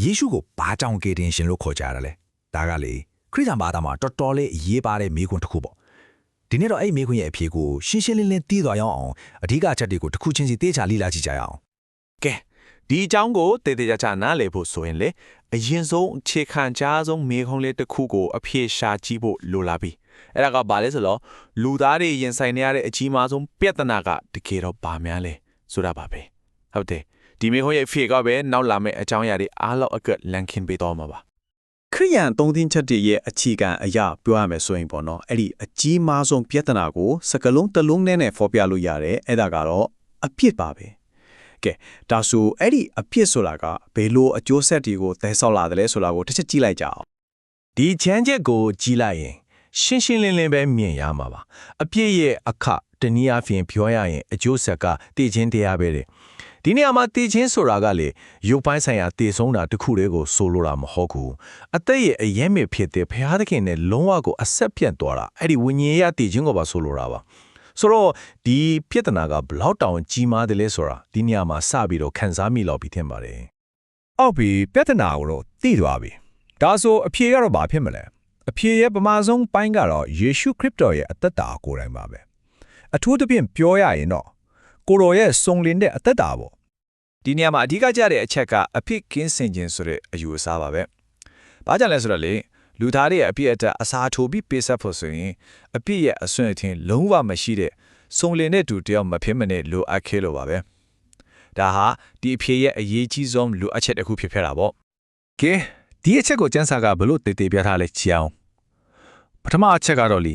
ယေရှုကိုဘာကြောင့်ကယ်တင်ရှင်လို့ခေါ်ကြရလဲဒါကလေခရစ်ယာန်ဘာသာမှာတော်တော်လေးအရေးပါတဲ့မိကွန်းတစ်ခုပေါ့ဒီနေ့တော့အဲ့ဒီမိကွန်းရဲ့အဖြေကိုရှင်းရှင်းလင်းလင်းသိသွားရအောင်အဓိကအချက်တွေကိုတစ်ခုချင်းစီသိချလေ့လာကြည့်ကြရအောင်ကဲဒီအကြောင်းကိုတည်တည်ကြကြနားလည်ဖို့ဆိုရင်လေအရင်ဆုံးအခြေခံကြားဆုံးမေခုံးလေးတစ်ခုကိုအဖြေရှာကြည့်ဖို့လိုလာပြီအဲ့ဒါကဘာလဲဆိုတော့လူသားတွေရင်ဆိုင်နေရတဲ့အကြီးမားဆုံးပြဿနာကတကယ်တော့ဘာများလဲဆိုတာပါပဲဟုတ်တယ် ဒီမေခုံးရဲ့အဖြေကပဲနောက်လာမယ့်အကြောင်းအရာတွေအားလုံးအကလန်ခင်ပေးတော့မှာပါခရိယန်သုံးသင်းချက်တွေရဲ့အခြေခံအရာပြောရမယ်ဆိုရင်ပေါ့နော်အဲ့ဒီအကြီးမားဆုံးပြဿနာကိုစကလုံးတစ်လုံးနဲ့နဲ့ဖော်ပြလို့ရတယ်အဲ့ဒါကတော့အပြစ်ပါပဲကဲဒါဆိုအဲ့ဒီအပြစ်ဆိုတာကဘယ်လိုအကျိုးဆက်တွေကိုသဲဆောက်လာတယ်လဲဆိုတာကိုတစ်ချက်ကြည့်လိုက်ကြအောင်ဒီချမ်းချက်ကိုကြည်လိုက်ရင်ရှင်းရှင်းလင်းလင်းပဲမြင်ရမှာပါအပြည့်ရဲ့အခတနည်းအားဖြင့်ပြောရရင်အကျိုးဆက်ကတည်ခြင်းတရားပဲတဲ့ ဒီနေရာမှာတည်ခြင်းဆိုတာကလေရုပ်ပိုင်းဆိုင်ရာတည်ဆုံးတာတစ်ခုတည်းကိုဆိုလိုတာမဟုတ်ဘူးအသက်ရဲ့အရင်မြဖြစ်တဲ့ဘုရားသခင်နဲ့လုံးဝကိုအဆက်ပြတ်သွားတာအဲ့ဒီဝိညာဉ်ရေးတည်ခြင်းကိုပါဆိုလိုတာပါဆိုတော့ဒီပြဿနာကဘလောက်တောင်ကြီးမားတယ်လဲဆိုတာဒီနေရာမှာစပြီးတော့ခန်းစားမိလောက်ပြီးထင်ပါတယ်အောက်ပြီးပြဿနာကိုတော့သိသွားပြီဒါဆိုအဖြေကတော့ဘာဖြစ်မလဲအဖြေရဲ့ပမာဆုံးပိုင်းကတော့ယေရှုခရစ်တော်ရဲ့အသက်တာကိုယ်တိုင်ပါပဲအထူးသဖြင့်ပြောရရင်တော့ ကိုတော်ရဲ့စုံလင်တဲ့အသက်တာပေါ့ဒီနေရာမှာအဓိကကြတဲ့အချက်ကအဖြစ်ကင်းစင်ခြင်းဆိုတဲ့အယူအဆပါပဲ။ဘာကြောင့်လဲဆိုတော့လေလူသားတွေရဲ့အပြစ်အတက်အစာထိုးပြီးပေးဆက်ဖို့ဆိုရင်အပြစ်ရဲ့အစွင့်အထင်းလုံးဝမရှိတဲ့စုံလင်တဲ့သူတယောက်မဖြစ်မနဲ့လိုအပ်ခဲလို့ပါပဲ။ဒါဟာဒီအဖြစ်ရဲ့အရေးကြီးဆုံးလိုအပ်ချက်တစ်ခုဖြစ်ခဲ့တာပေါ့ကဲဒီအချက်ကိုကျမ်းစာကဘလို့တည်တည်ပြထားလဲချီအောင်ပထမအချက်ကတော့လေ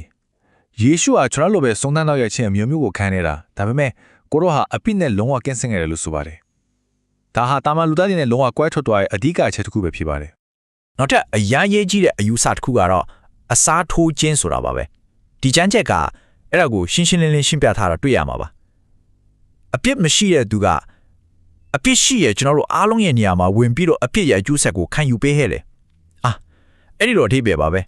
ယေရှုဟာကျွန်တော်လိုပဲစုံတန်းတော့ရဲ့ချင်းအမျိုးမျိုးကိုခံနေတာဒါပေမဲ့ ကိုတော့ဟာအပြစ်နဲ့လုံးဝကင်းစင်ခဲ့တယ်လို့ဆိုပါတယ်ဒါဟာတာမန်လူသားတွေနဲ့လုံးဝကွဲထွက်သွားရဲ့အဓိကအချက်တစ်ခုပဲဖြစ်ပါတယ်နောက်ထပ်အရန်ရေးကြီးတဲ့အယူဆတစ်ခုကတော့အစားထိုးခြင်းဆိုတာပါပဲဒီချမ်းချက်ကအဲ့ဒါကိုရှင်းရှင်းလင်းလင်းရှင်းပြထားတာတွေ့ရမှာပါအပြစ်မရှိတဲ့သူကအပြစ်ရှိရဲ့ကျွန်တော်တို့အားလုံးရဲ့နေရာမှာဝင်ပြီးတော့အပြစ်ရဲ့အကျိုးဆက်ကိုခံယူပေးခဲ့တယ်အာအဲ့ဒီတော့အထိပ္ပယ်ပါပဲ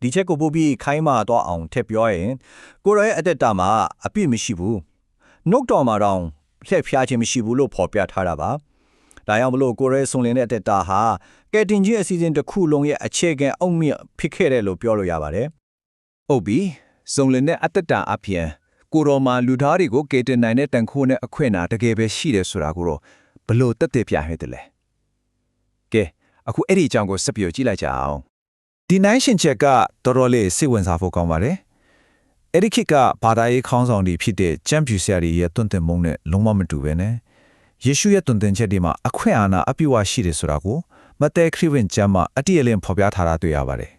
ဒီချက်ကိုပို့ပြီးခိုင်းမာတော့အောင်ထည့်ပြောရင်ကိုရောရဲ့အသက်တာမှာအပြစ်မရှိဘူး နှုတ်တော်မှာတော့လှည့်ဖျားခြင်းမရှိဘူးလို့ဖော်ပြထားတာပါဒါကြောင့်မလို့ကိုရဲဆုံလင်းတဲ့အသက်တာဟာကယ်တင်ခြင်းအစီအစဉ်တစ်ခုလုံးရဲ့အခြေခံအုံမြင့်ဖြစ်ခဲ့တယ်လို့ပြောလို့ရပါတယ်ဟုတ်ပြီစုံလင်တဲ့အတ္တတာအပြင်ကိုတော်မှာလူသားတွေကိုကေတင်နိုင်တဲ့တန်ခိုးနဲ့အခွင့်အနာတကယ်ပဲရှိတယ်ဆိုတာကိုတော့ဘလို့တက်တက်ပြဟဲ့တယ်လေကဲအခုအဲ့ဒီအကြောင်းကိုဆက်ပြီးကြည့်လိုက်ကြအောင်ဒီနိုင်ရှင်ချက်ကတော်တော်လေးစိတ်ဝင်စားဖို့ကောင်းပါတယ် အဲ့ဒီခေတ်ကဘာသာရေးခေါင်းဆောင်တွေဖြစ်တဲ့ချမ်ပြူဆရာတွေရဲ့တွန့်တင်မုံနဲ့လုံးဝမတူပဲနဲ့ယေရှုရဲ့တွန့်တင်ချက်တွေမှာအခွင့်အာဏာအပြည့်အဝရှိတယ်ဆိုတာကိုမဿဲခရစ်ဝင်ကျမ်းမှာအတိအလင်းဖော်ပြထားတာတွေ့ရပါတယ်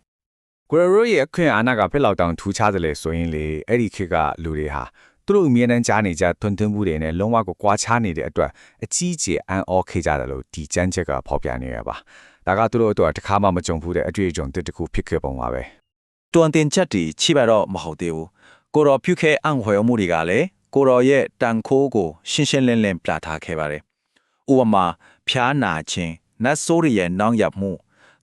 ကိုရရိုရဲ့အခွင့်အာဏာကဖက်လောက်တောင်ထူးခြားတယ်လေဆိုရင်လေအဲ့ဒီခေတ်ကလူတွေဟာသူတို့အမြဲတမ်းကြားနေကြထွန်းထွန်းမှုတွေနဲ့လုံးဝကိုကွာခြားနေတဲ့အတွက်အကြီးကျယ်အံ့ဩခဲ့ကြတယ်လို့ဒီကျမ်းချက်ကဖော်ပြနေရပါဒါကသူတို့အတွက်တစ်ခါမှမကြုံဘူးတဲ့အတွေ့အကြုံတစ်ခုဖြစ်ခဲ့ပုံပါပဲတွန်တင်ချက်တွေချိပါတော့မဟုတ်သေးဘူး ကိုတော်ပြုခဲ့အံ့ဝယ်မှုတွေကလည်းကိုတော်ရဲ့တန်ခိုးကိုရှင်းရှင်းလင်းလင်းပြထားခဲ့ပါတယ်ဥပမာဖျားနာခြင်းနတ်ဆိုးတွေရဲ့နောင်ရမှု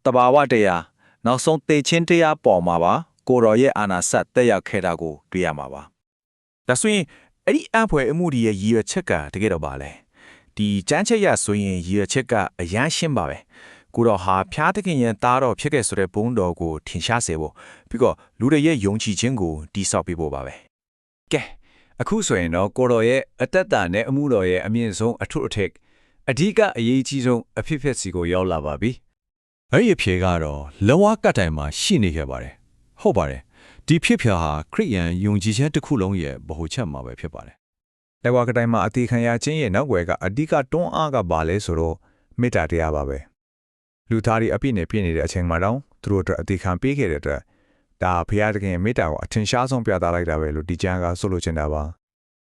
တဘာဝတရားနောက်ဆုံးတေချင်းတရားပေါ်မှာပါကိုတော်ရဲ့အာနာဆက်တက်ရောက်ခဲ့တာကိုတွေ့ရမှာပါဒါဆိုရင်အဲ့ဒီအဖွဲအမှုတွေရဲ့ရည်ရွယ်ချက်ကတကယ်တော့ပါလဲဒီကြမ်းချက်ရဆိုရင်ရည်ရွယ်ချက်ကအရန်ရှင်းပါပဲ ကိုတော်ဟာဖျားသခင်ရဲ့သားတော်ဖြစ်ခဲ့ဆိုတဲ့ဘုန်းတော်ကိုထင်ရှားစေဖို့ပြီးတော့လူတွေရဲ့ယုံကြည်ခြင်းကိုတိဆောက်ပေးဖို့ပါပဲကဲအခုဆိုရင်တော့ကိုတော်ရဲ့အသက်တာနဲ့အမှုတော်ရဲ့အမြင့်ဆုံးအထွတ်အထိပ်အဓိကအရေးကြီးဆုံးအဖြစ်ဖြစ်စီကိုရောက်လာပါပြီအဲ့ဒီအဖြေကတော့လောဝကတ်တိုင်မှာရှိနေခဲ့ပါတယ်ဟုတ်ပါတယ်ဒီဖြစ်ဖြာဟာခရိယန်ယုံကြည်ခြင်းတစ်ခုလုံးရဲ့ဗဟိုချက်မှာပဲဖြစ်ပါတယ်လောဝကတိုင်မှာအတိခံရခြင်းရဲ့နောက်ွယ်ကအဓိကတွန်းအားကပါလဲဆိုတော့မေတ္တာတရားပါပဲ လူသားတွေအပြည့်နဲ့ပြည့်နေတဲ့အချိန်မှာတော့သူတို့အတွက်အတိခံပေးခဲ့တဲ့အတွက်ဒါဘုရားသခင်ရဲ့မေတ္တာကိုအထင်ရှားဆုံးပြသလိုက်တာပဲလို့ဒီကျမ်းကဆိုလိုချင်တာပါ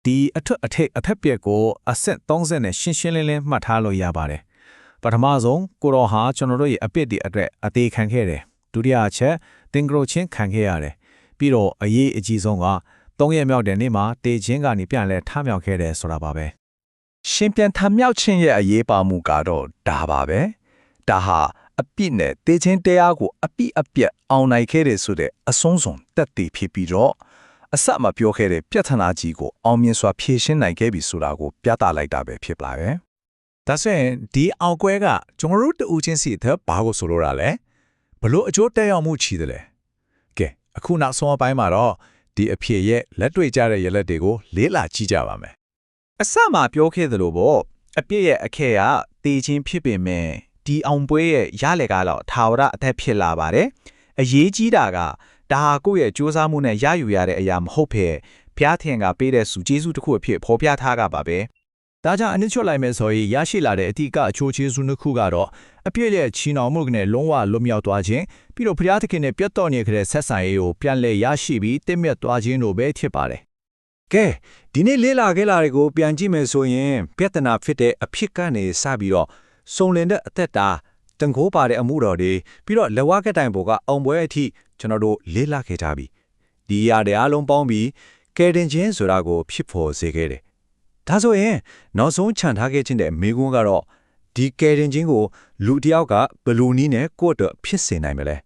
ဒီအထွတ်အထိပ်အဖက်ပြက်ကိုအဆင့်30နဲ့ရှင်းရှင်းလင်းလင်းမှတ်ထားလို့ရပါတယ်ပထမဆုံးကိုတော်ဟာကျွန်တော်တို့ရဲ့အပစ်တွေအတွက်အသေးခံခဲ့တယ်ဒုတိယအချက်တင်ဂရိုချင်းခံခဲ့ရတယ်ပြီးတော့အရေးအကြီးဆုံးက3ရက်မြောက်တဲ့နေ့မှာတေချင်းကနေပြန်လဲထမြောက်ခဲ့တယ်ဆိုတာပါပဲရှင်ပြန်ထမြောက်ခြင်းရဲ့အရေးပါမှုကတော့ဒါပါပဲ ဒါဟာအပြစ်နဲ့တေချင်းတရားကိုအပြစ်အပြက်အောင်နိုင်ခဲ့တယ်ဆိုတဲ့အဆုံးစွန်တက်တည်ဖြစ်ပြီးတော့အစမပြောခဲ့တဲ့ပြဿနာကြီးကိုအောင်မြင်စွာဖြေရှင်းနိုင်ခဲ့ပြီဆိုတာကိုပြသလိုက်တာပဲဖြစ်ပါပဲဒါဆိုရင်ဒီအောင်ကွဲကကျွန်တော်တို့တူချင်းစီတဲ့ဘာကိုဆိုလိုတာလဲဘလို့အကျိုးတက်ရောက်မှုချီတယ်လဲကဲအခုနောက်ဆုံးအပိုင်းမှာတော့ဒီအဖြစ်ရဲ့လက်တွေ့ကြတဲ့ရလက်တွေကိုလေးလာကြည့်ကြပါမယ်အစမှပြောခဲ့သလိုပေါ့အပြစ်ရဲ့အခဲ့ကတေချင်းဖြစ်ပေမဲ့ ဒီအောင်ပွဲရဲ့ရလေကတော့ထာဝရအသက်ဖြစ်လာပါတယ်အရေးကြီးတာကဒါဟာကိုယ့်ရဲ့စူးစမ်းမှုနဲ့ရယူရတဲ့အရာမဟုတ်ဖဲဘုရားသခင်ကပေးတဲ့စုကျေးဇူးတစ်ခုအဖြစ်ဖော်ပြထားကြပါပဲဒါကြောင့်အနစ်ချွတ်လိုက်မယ်ဆိုရင်ရရှိလာတဲ့အတိကအချိုးချေးစုနှစ်ခုကတော့အပြည့်ရဲ့ချီနှောင်မှုနဲ့လုံးဝလွတ်မြောက်သွားခြင်းပြီးတော့ဘုရားသခင်နဲ့ပြတ်တော်နေကြတဲ့ဆက်ဆံရေးကိုပြန်လည်ရရှိပြီးတင့်မြတ်သွားခြင်းတို့ပဲဖြစ်ပါတယ်ကဲဒီနေ့လေးလာခဲ့လာတွေကိုပြန်ကြည့်မယ်ဆိုရင်ပြဿနာဖြစ်တဲ့အဖြစ်ကနေစပြီးတော့ စုံလင်တဲ့အသက်တာတန်ခိုးပါတဲ့အမှုတော်တွေပြီးတော့လက်ဝါးကတိုင်ပေါ်ကအောင်ပွဲအထိကျွန်တော်တို့လေးလာခဲ့ကြပြီဒီအရာတွေအလုံးပေါင်းပြီးကယ်တင်ခြင်းဆိုတာကို ဖြစ်ပေါ်စေခဲ့တယ်ဒါဆိုရင်နောက်ဆုံးခြံထားခဲ့ခြင်းတဲ့မိကွန်းကတော့ဒီကယ်တင်ခြင်းကို လူတစ်ယောက်ကဘယ်လူနည်းနဲ့ကိုယ့်အတွက်ဖြစ်စေနိုင်မလဲ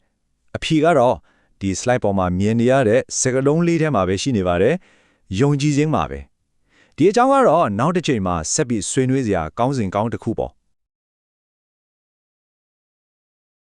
အဖြေကတော့ဒီ slide ပေါ်မှာမြင်နေရတဲ့စကလုံးလေးထဲမှာပဲရှိနေပါတယ်ယုံကြည်ခြင်းပါပဲဒီအကြောင်းကတော့နောက်တစ်ချိန်မှာဆက်ပြီးဆွေးနွေးစရာကောင်းစဉ်ကောင်းတစ်ခုပေါ့